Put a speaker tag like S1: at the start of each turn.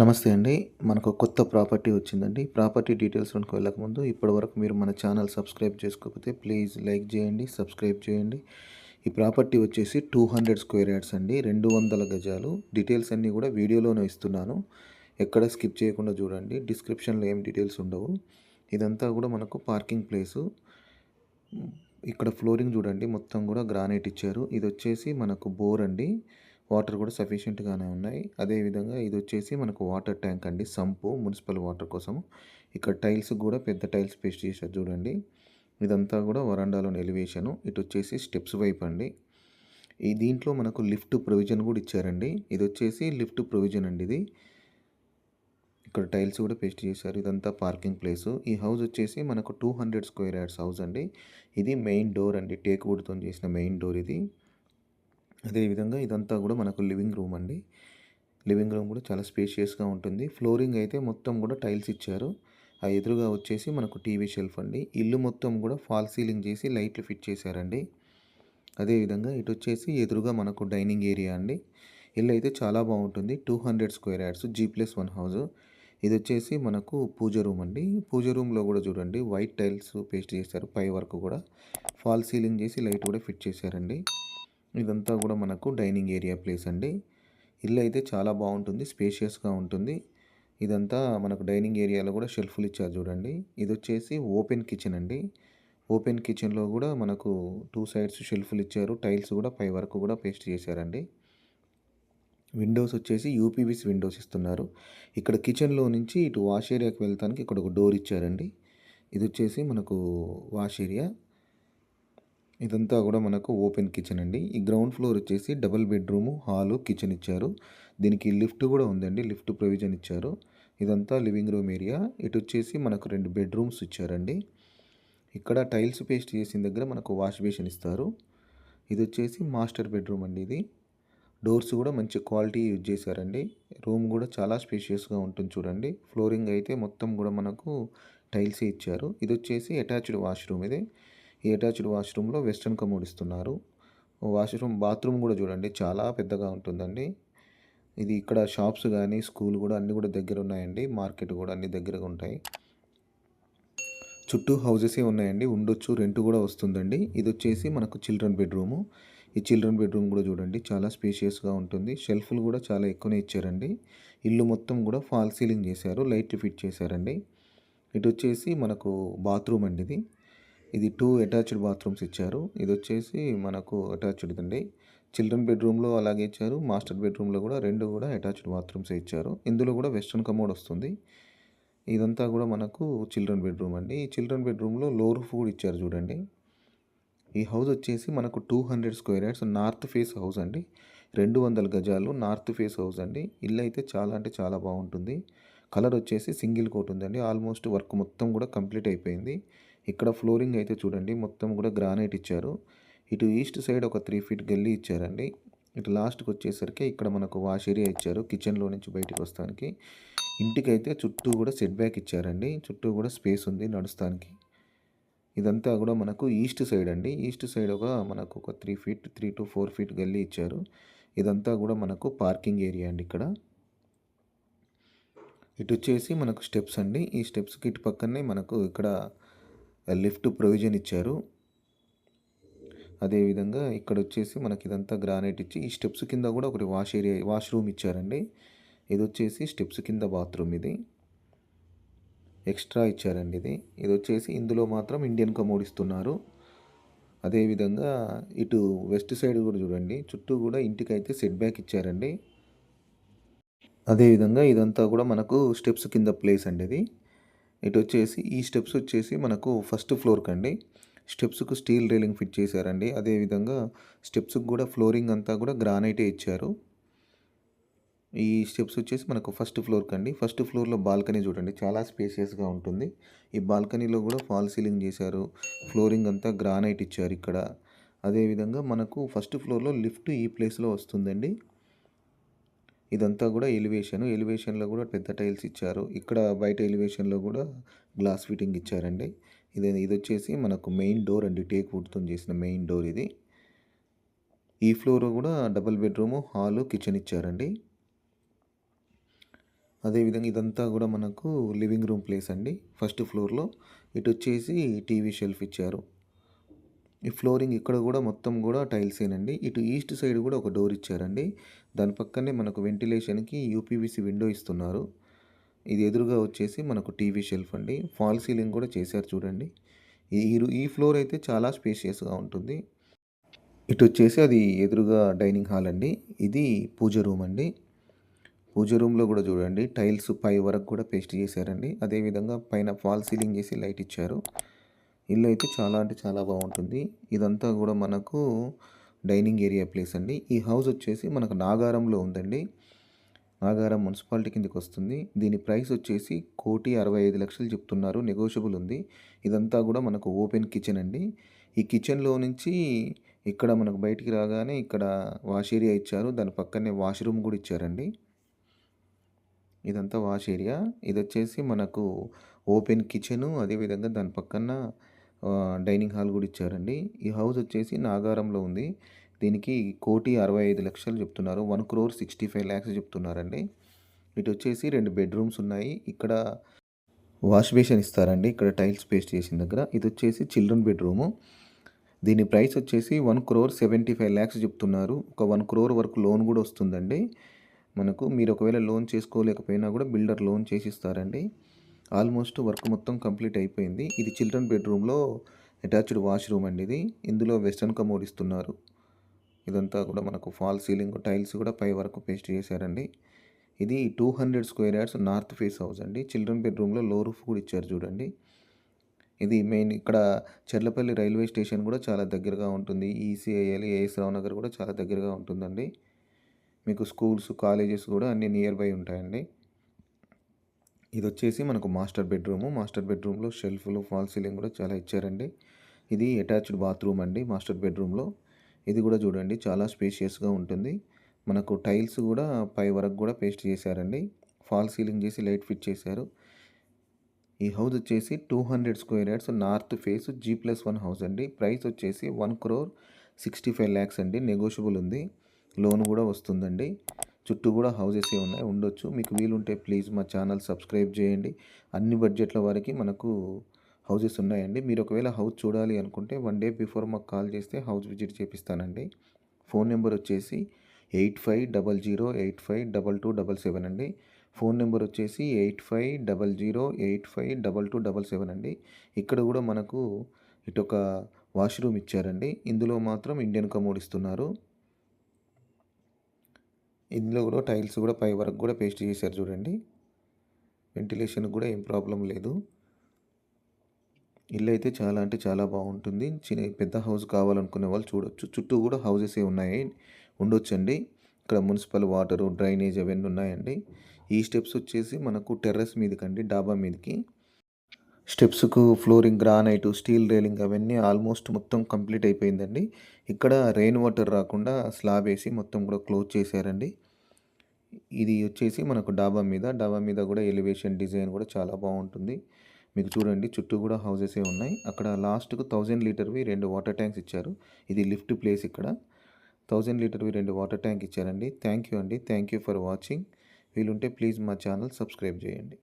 S1: నమస్తే అండి. మనకు కొత్త ప్రాపర్టీ వచ్చిందండి. ప్రాపర్టీ డీటెయిల్స్ డీటెయిల్స్లోకి వెళ్ళకముందు ఇప్పటి వరకు మీరు మన ఛానల్ సబ్స్క్రైబ్ చేసుకోకపోతే ప్లీజ్ లైక్ చేయండి సబ్స్క్రైబ్ చేయండి. ఈ ప్రాపర్టీ వచ్చేసి టూ హండ్రెడ్ స్క్వేర్ యార్డ్స్ అండి. రెండు వందల గజాలు. డీటెయిల్స్ అన్నీ కూడా వీడియోలోనే ఇస్తున్నాను. ఎక్కడ స్కిప్ చేయకుండా చూడండి. డిస్క్రిప్షన్లో ఏం డీటెయిల్స్ ఉండవు. ఇదంతా కూడా మనకు పార్కింగ్ ప్లేసు. ఇక్కడ ఫ్లోరింగ్ చూడండి. మొత్తం కూడా గ్రానైట్ ఇచ్చారు. ఇది వచ్చేసి మనకు బోర్ అండి. వాటర్ కూడా సఫిషియెంట్గానే ఉన్నాయి. అదేవిధంగా ఇది వచ్చేసి మనకు వాటర్ ట్యాంక్ అండి. సంపు మున్సిపల్ వాటర్ కోసం. ఇక్కడ టైల్స్ కూడా పెద్ద టైల్స్ పేస్ట్ చేశారు చూడండి. ఇదంతా కూడా వరండాలోని ఎలివేషను. ఇటు వచ్చేసి స్టెప్స్ వైపు అండి. ఈ దీంట్లో మనకు లిఫ్ట్ ప్రొవిజన్ కూడా ఇచ్చారండి. ఇది వచ్చేసి లిఫ్ట్ ప్రొవిజన్ అండి ఇది. ఇక్కడ టైల్స్ కూడా పేస్ట్ చేశారు. ఇదంతా పార్కింగ్ ప్లేస్. ఈ హౌస్ వచ్చేసి మనకు two hundred square yards house అండి. ఇది మెయిన్ డోర్ అండి. టేక్ వుడ్తో చేసిన మెయిన్ డోర్ ఇది. అదేవిధంగా ఇదంతా కూడా మనకు లివింగ్ రూమ్ అండి. లివింగ్ రూమ్ కూడా చాలా స్పేషియస్గా ఉంటుంది. ఫ్లోరింగ్ అయితే మొత్తం కూడా టైల్స్ ఇచ్చారు. ఆ ఎదురుగా వచ్చేసి మనకు టీవీ షెల్ఫ్ అండి. ఇల్లు మొత్తం కూడా ఫాల్ సీలింగ్ చేసి లైట్లు ఫిట్ చేశారండి. అదేవిధంగా ఇటు వచ్చేసి ఎదురుగా మనకు డైనింగ్ ఏరియా అండి. ఇల్లు అయితే చాలా బాగుంటుంది. Two hundred square yards G plus one house. ఇది వచ్చేసి మనకు పూజ రూమ్ అండి. పూజ రూమ్లో కూడా చూడండి వైట్ టైల్స్ పేస్ట్ చేశారు పై వరకు కూడా. ఫాల్ సీలింగ్ చేసి లైట్ కూడా ఫిట్ చేశారండి. ఇదంతా కూడా మనకు డైనింగ్ ఏరియా ప్లేస్ అండి. ఇల్లు అయితే చాలా బాగుంటుంది స్పేషియస్గా ఉంటుంది. ఇదంతా మనకు డైనింగ్ ఏరియాలో కూడా షెల్ఫ్లు ఇచ్చారు చూడండి. ఇది వచ్చేసి ఓపెన్ కిచెన్ అండి. ఓపెన్ కిచెన్లో కూడా మనకు టూ సైడ్స్ షెల్ఫ్లు ఇచ్చారు. టైల్స్ కూడా పై వరకు కూడా పేస్ట్ చేశారండి. విండోస్ వచ్చేసి యూపీవీస్ విండోస్ ఇస్తున్నారు. ఇక్కడ కిచెన్లో నుంచి ఇటు వాష్ ఏరియాకి వెళ్తానికి ఇక్కడ ఒక డోర్ ఇచ్చారండి. ఇది వచ్చేసి మనకు వాష్ ఏరియా. ఇదంతా కూడా మనకు ఓపెన్ కిచెన్ అండి. ఈ గ్రౌండ్ ఫ్లోర్ వచ్చేసి డబుల్ బెడ్రూము హాలు కిచెన్ ఇచ్చారు. దీనికి లిఫ్ట్ కూడా ఉందండి. లిఫ్ట్ ప్రొవిజన్ ఇచ్చారు. ఇదంతా లివింగ్ రూమ్ ఏరియా. ఇటు వచ్చేసి మనకు రెండు బెడ్రూమ్స్ ఇచ్చారండి. ఇక్కడ టైల్స్ పేస్ట్ చేసిన దగ్గర మనకు వాష్ బేసిన్ ఇస్తారు. ఇది వచ్చేసి మాస్టర్ బెడ్రూమ్ అండి ఇది. డోర్స్ కూడా మంచి క్వాలిటీ యూజ్ చేశారండి. రూమ్ కూడా చాలా స్పేషియస్గా ఉంటుంది చూడండి. ఫ్లోరింగ్ అయితే మొత్తం కూడా మనకు టైల్సే ఇచ్చారు. ఇది వచ్చేసి అటాచ్డ్ వాష్రూమ్ ఇది. ఈ అటాచ్డ్ వాష్రూమ్లో వెస్ట్రన్ కమోడ్ ఇస్తున్నారు. వాష్రూమ్ బాత్రూమ్ కూడా చూడండి చాలా పెద్దగా ఉంటుందండి. ఇది ఇక్కడ షాప్స్ కానీ స్కూల్ కూడా అన్నీ కూడా దగ్గర ఉన్నాయండి. మార్కెట్ కూడా అన్ని దగ్గరగా ఉంటాయి. చుట్టూ హౌజెసే ఉన్నాయండి. ఉండొచ్చు రెంట్ కూడా వస్తుందండి. ఇది వచ్చేసి మనకు చిల్డ్రన్ బెడ్రూము. ఈ చిల్డ్రన్ బెడ్రూమ్ కూడా చూడండి చాలా స్పేషియస్గా ఉంటుంది. షెల్ఫ్లు కూడా చాలా ఎక్కువనే ఇచ్చారండి. ఇల్లు మొత్తం కూడా ఫాల్ సీలింగ్ చేశారు లైట్లు ఫిట్ చేశారండి. ఇటు వచ్చేసి మనకు బాత్రూమ్ అండి ఇది. ఇది టూ అటాచ్డ్ బాత్రూమ్స్ ఇచ్చారు. ఇది వచ్చేసి మనకు అటాచ్డ్ అండి చిల్డ్రన్ బెడ్రూమ్లో అలాగే ఇచ్చారు. మాస్టర్ బెడ్రూమ్లో కూడా రెండు కూడా అటాచ్డ్ బాత్రూమ్స్ ఇచ్చారు. ఇందులో కూడా వెస్ట్రన్ కమోడ్ వస్తుంది. ఇదంతా కూడా మనకు చిల్డ్రన్ బెడ్రూమ్ అండి. ఈ చిల్డ్రన్ బెడ్రూమ్లో లో రూఫ్ కూడా ఇచ్చారు చూడండి. ఈ హౌస్ వచ్చేసి మనకు two hundred square yards north face house అండి. రెండు వందల గజాలు నార్త్ ఫేస్ హౌస్ అండి. ఇల్లు అయితే చాలా అంటే చాలా బాగుంటుంది. కలర్ వచ్చేసి సింగిల్ కోట్ ఉందండి. ఆల్మోస్ట్ వర్క్ మొత్తం కూడా కంప్లీట్ అయిపోయింది. ఇక్కడ ఫ్లోరింగ్ అయితే చూడండి మొత్తం కూడా గ్రానైట్ ఇచ్చారు. ఇటు ఈస్ట్ సైడ్ ఒక త్రీ ఫీట్ గల్లీ ఇచ్చారండి. ఇటు లాస్ట్కి వచ్చేసరికి ఇక్కడ మనకు వాష్ ఏరియా ఇచ్చారు కిచెన్లో నుంచి బయటకు వస్తానికి. ఇంటికైతే చుట్టూ కూడా సెట్ బ్యాక్ ఇచ్చారండి చుట్టూ కూడా స్పేస్ ఉంది నడుస్తానికి. ఇదంతా కూడా మనకు ఈస్ట్ సైడ్ అండి. ఈస్ట్ సైడ్ ఒక మనకు ఒక three feet three to four feet గల్లీ ఇచ్చారు. ఇదంతా కూడా మనకు పార్కింగ్ ఏరియా అండి ఇక్కడ. ఇటు వచ్చేసి మనకు స్టెప్స్ అండి. ఈ స్టెప్స్కి ఇటు పక్కనే మనకు ఇక్కడ లిఫ్ట్ ప్రొవిజన్ ఇచ్చారు. అదేవిధంగా ఇక్కడ వచ్చేసి మనకి ఇదంతా గ్రానైట్ ఇచ్చి ఈ స్టెప్స్ కింద కూడా ఒకటి వాష్ ఏరియా వాష్రూమ్ ఇచ్చారండి. ఇది వచ్చేసి స్టెప్స్ కింద బాత్రూమ్ ఇది. ఎక్స్ట్రా ఇచ్చారండి ఇది. ఇది వచ్చేసి ఇందులో మాత్రం ఇండియన్ కమోడ్ ఇస్తున్నారు. అదేవిధంగా ఇటు వెస్ట్ సైడ్ కూడా చూడండి చుట్టూ కూడా ఇంటికైతే సెట్ బ్యాక్ ఇచ్చారండి. అదేవిధంగా ఇదంతా కూడా మనకు స్టెప్స్ కింద ప్లేస్ అండి ఇది. ఇటు వచ్చేసి ఈ స్టెప్స్ వచ్చేసి మనకు ఫస్ట్ ఫ్లోర్కి అండి స్టెప్స్కు స్టీల్ రైలింగ్ ఫిట్ చేశారండి. అదేవిధంగా స్టెప్స్కి కూడా ఫ్లోరింగ్ అంతా కూడా గ్రానైటే ఇచ్చారు. ఈ స్టెప్స్ వచ్చేసి మనకు ఫస్ట్ ఫ్లోర్కి అండి ఫస్ట్ ఫ్లోర్లో బాల్కనీ చూడండి. చాలా స్పేసియస్గా ఉంటుంది. ఈ బాల్కనీలో కూడా ఫాల్ సీలింగ్ చేశారు. ఫ్లోరింగ్ అంతా గ్రానైట్ ఇచ్చారు ఇక్కడ. అదేవిధంగా మనకు ఫస్ట్ ఫ్లోర్లో లిఫ్ట్ ఈ ప్లేస్లో వస్తుందండి. ఇదంతా కూడా ఎలివేషన్. ఎలివేషన్లో కూడా పెద్ద టైల్స్ ఇచ్చారు. ఇక్కడ బయట ఎలివేషన్లో కూడా గ్లాస్ ఫిట్టింగ్ ఇచ్చారండి. ఇది ఇది వచ్చేసి మనకు మెయిన్ డోర్ అండి. టేక్ వుడ్తో చేసిన మెయిన్ డోర్ ఇది. ఈ ఫ్లోర్ కూడా డబుల్ బెడ్రూము హాలు కిచెన్ ఇచ్చారండి. అదేవిధంగా ఇదంతా కూడా మనకు లివింగ్ రూమ్ ప్లేస్ అండి. ఫస్ట్ ఫ్లోర్లో. ఇటు వచ్చేసి టీవీ షెల్ఫ్ ఇచ్చారు. ఈ ఫ్లోరింగ్ ఇక్కడ కూడా మొత్తం కూడా టైల్సేనండి ఇటు ఈస్ట్ సైడ్ కూడా ఒక డోర్ ఇచ్చారండి. దాని పక్కనే మనకు వెంటిలేషన్కి యూపీవీసీ విండో ఇస్తున్నారు. ఇది ఎదురుగా వచ్చేసి మనకు టీవీ షెల్ఫ్ అండి. ఫాల్ సీలింగ్ కూడా చేశారు చూడండి. ఈ ఈ- ఫ్లోర్ అయితే చాలా స్పేషియస్గా ఉంటుంది. ఇటు వచ్చేసి అది ఎదురుగా డైనింగ్ హాల్ అండి. ఇది పూజ రూమ్ అండి. పూజ రూమ్లో కూడా చూడండి టైల్స్ పై వరకు కూడా పేస్ట్ చేశారండి. అదేవిధంగా పైన ఫాల్ సీలింగ్ చేసి లైట్ ఇచ్చారు. ఇల్లు అయితే చాలా అంటే చాలా బాగుంటుంది. ఇదంతా కూడా మనకు డైనింగ్ ఏరియా ప్లేస్ అండి. ఈ హౌస్ వచ్చేసి మనకు నాగారంలో ఉందండి. నాగారం మున్సిపాలిటీ కిందకి వస్తుంది. దీని ప్రైస్ వచ్చేసి కోటి అరవై ఐదు లక్షలు చెప్తున్నారు. నెగోషియబుల్ ఉంది. ఇదంతా కూడా మనకు ఓపెన్ కిచెన్ అండి. ఈ కిచెన్లో నుంచి ఇక్కడ మనకు బయటికి రాగానే ఇక్కడ వాష్ ఏరియా ఇచ్చారు. దాని పక్కనే వాష్రూమ్ కూడా ఇచ్చారండి. ఇదంతా వాష్ ఏరియా. ఇది వచ్చేసి మనకు ఓపెన్ కిచెను. అదేవిధంగా దాని పక్కన డైనింగ్ హాల్ కూడా ఇచ్చారండి. ఈ హౌస్ వచ్చేసి నాగారంలో ఉంది. దీనికి కోటి అరవై ఐదు లక్షలు చెప్తున్నారు. One crore sixty five lakhs చెప్తున్నారండి. ఇటు వచ్చేసి రెండు బెడ్రూమ్స్ ఉన్నాయి. ఇక్కడ వాష్ బేషన్ ఇస్తారండి. ఇక్కడ టైల్స్ పేస్ట్ చేసిన దగ్గర. ఇది వచ్చేసి చిల్డ్రన్ బెడ్రూము. దీని ప్రైస్ వచ్చేసి one crore seventy five lakhs చెప్తున్నారు. ఒక వన్ క్రోర్ వరకు లోన్ కూడా వస్తుందండి. మనకు మీరు ఒకవేళ లోన్ చేసుకోలేకపోయినా కూడా బిల్డర్ లోన్ చేసి ఇస్తారండి. ఆల్మోస్ట్ వర్క్ మొత్తం కంప్లీట్ అయిపోయింది. ఇది చిల్డ్రన్ బెడ్రూమ్లో అటాచ్డ్ వాష్రూమ్ అండి ఇది. ఇందులో వెస్టర్న్ కమోడ్ ఇస్తున్నారు. ఇదంతా కూడా మనకు ఫాల్ సీలింగ్ టైల్స్ కూడా పై వరకు పేస్ట్ చేశారండి. ఇది two hundred square yards north face house అండి. చిల్డ్రన్ బెడ్రూమ్లో లో రూఫ్ కూడా ఇచ్చారు చూడండి. ఇది మెయిన్ ఇక్కడ చెర్లపల్లి రైల్వే స్టేషన్ కూడా చాలా దగ్గరగా ఉంటుంది. ఈసీఐఎల్ ఏఎస్ రావు నగర్ కూడా చాలా దగ్గరగా ఉంటుందండి. మీకు స్కూల్స్ కాలేజెస్ కూడా అన్ని నియర్ బై ఉంటాయండి. ఇది వచ్చేసి మనకు మాస్టర్ బెడ్రూము. మాస్టర్ బెడ్రూమ్లో షెల్ఫ్లు ఫాల్ సీలింగ్ కూడా చాలా ఇచ్చారండి. ఇది అటాచ్డ్ బాత్రూమ్ అండి మాస్టర్ బెడ్రూమ్లో. ఇది కూడా చూడండి చాలా స్పేషియస్గా ఉంటుంది. మనకు టైల్స్ కూడా పై వరకు కూడా పేస్ట్ చేశారండి. ఫాల్ సీలింగ్ చేసి లైట్ ఫిట్ చేశారు. ఈ హౌస్ వచ్చేసి two hundred square yards north face G plus one house అండి. ప్రైస్ వచ్చేసి one crore sixty five lakhs అండి. నెగోషియబుల్ ఉంది. లోన్ కూడా వస్తుందండి. చుట్టూ కూడా హౌజెసే ఉన్నాయి ఉండొచ్చు. మీకు వీలుంటే ప్లీజ్ మా ఛానల్ సబ్స్క్రైబ్ చేయండి. అన్ని బడ్జెట్ల వరకు మనకు హౌసెస్ ఉన్నాయండి. మీరు ఒకవేళ హౌస్ చూడాలి అనుకుంటే వన్ డే బిఫోర్ మాకు కాల్ చేస్తే హౌస్ విజిట్ చేపిస్తానండి. ఫోన్ నెంబర్ వచ్చేసి eight five double zero eight five double two double seven అండి. ఫోన్ నెంబర్ వచ్చేసి eight five double zero eight five double two double seven అండి. ఇక్కడ కూడా మనకు ఇటు ఒక వాష్రూమ్ ఇచ్చారండి. ఇందులో మాత్రం ఇండియన్ కమోడ్ ఇస్తున్నారు. ఇందులో కూడా టైల్స్ కూడా పై వరకు కూడా పేస్ట్ చేశారు చూడండి. వెంటిలేషన్ కూడా ఏం ప్రాబ్లం లేదు. ఇల్లు అయితే చాలా అంటే చాలా బాగుంటుంది. చిన్న పెద్ద హౌస్ కావాలనుకునే వాళ్ళు చూడొచ్చు. చుట్టూ కూడా హౌజెస్ ఉన్నాయి. ఉండొచ్చండి. ఇక్కడ మున్సిపల్ వాటరు డ్రైనేజ్ అవన్నీ ఉన్నాయండి. ఈ స్టెప్స్ వచ్చేసి మనకు టెర్రస్ మీదకండి డాబా మీదకి. స్టెప్స్కు ఫ్లోరింగ్ గ్రానైట్ స్టీల్ రైలింగ్ అవన్నీ ఆల్మోస్ట్ మొత్తం కంప్లీట్ అయిపోయిందండి. ఇక్కడ రెయిన్ వాటర్ రాకుండా స్లాబ్ వేసి మొత్తం కూడా క్లోజ్ చేశారండి. ఇది వచ్చేసి మనకు డాబా మీద డాబా మీద కూడా ఎలివేషన్ డిజైన్ కూడా చాలా బాగుంటుంది. మీకు చూడండి చుట్టూ కూడా హౌజెసే ఉన్నాయి. అక్కడ లాస్ట్కు థౌజండ్ లీటర్వి రెండు వాటర్ ట్యాంక్స్ ఇచ్చారు. ఇది లిఫ్ట్ ప్లేస్ ఇక్కడ. థౌజండ్ లీటర్వి రెండు వాటర్ ట్యాంక్ ఇచ్చారండి. థ్యాంక్ యూ అండి. థ్యాంక్ యూ ఫర్ వాచింగ్ వీలుంటే ప్లీజ్ మా ఛానల్ సబ్స్క్రైబ్ చేయండి.